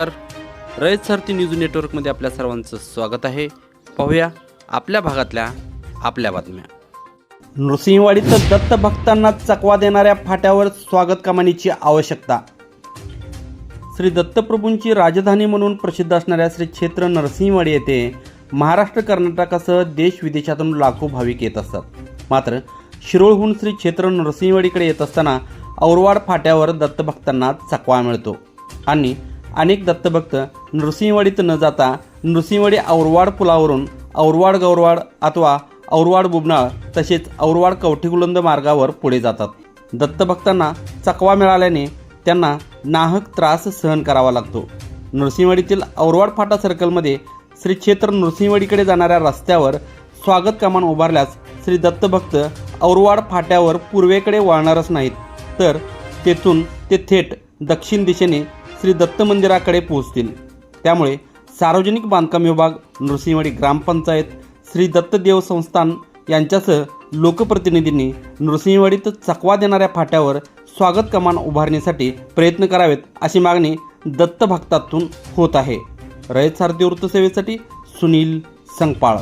तर रयत सारथी न्यूज नेटवर्कमध्ये आपल्या सर्वांचं स्वागत आहे. पाहूया आपल्या भागातल्या आपल्या बातम्या. नृसिंहवाडीचं दत्त भक्तांना चकवा देणाऱ्या फाट्यावर स्वागत कमानीची आवश्यकता. श्री दत्तप्रभूंची राजधानी म्हणून प्रसिद्ध असणाऱ्या श्री क्षेत्र नरसिंहवाडी येथे महाराष्ट्र कर्नाटकासह देश विदेशातून लाखो भाविक येत असतात. मात्र शिरोळहून श्री क्षेत्र नरसिंहवाडीकडे येत असताना औरवाड फाट्यावर दत्तभक्तांना चकवा मिळतो. आणि अनेक दत्तभक्त नृसिंहवाडीत न जाता नृसिंहवाडी औरवाड पुलावरून औरवाड गौरवाड अथवा औरवाड बुबनाळ तसेच औरवाड कवठीगुलंद मार्गावर पुढे जातात. दत्तभक्तांना चकवा मिळाल्याने त्यांना नाहक त्रास सहन करावा लागतो. नृसिंहवाडीतील औरवाड फाटा सर्कलमध्ये श्री क्षेत्र नृसिंहवाडीकडे जाणाऱ्या रस्त्यावर स्वागत कमान उभारल्यास श्री दत्तभक्त औरवाड फाट्यावर पूर्वेकडे वळणारच नाहीत. तर तेथून ते थेट दक्षिण दिशेने श्री दत्त मंदिराकडे पोहोचतील. त्यामुळे सार्वजनिक बांधकाम विभाग नृसिंहवाडी ग्रामपंचायत श्री दत्त देव संस्थान यांच्यासह लोकप्रतिनिधींनी नृसिंहवाडीत चकवा देणाऱ्या फाट्यावर स्वागत कमान उभारण्यासाठी प्रयत्न करावेत अशी मागणी दत्त भक्तातून होत आहे. रयत सारथी वृत्तसेवेसाठी सुनील संगपाळ.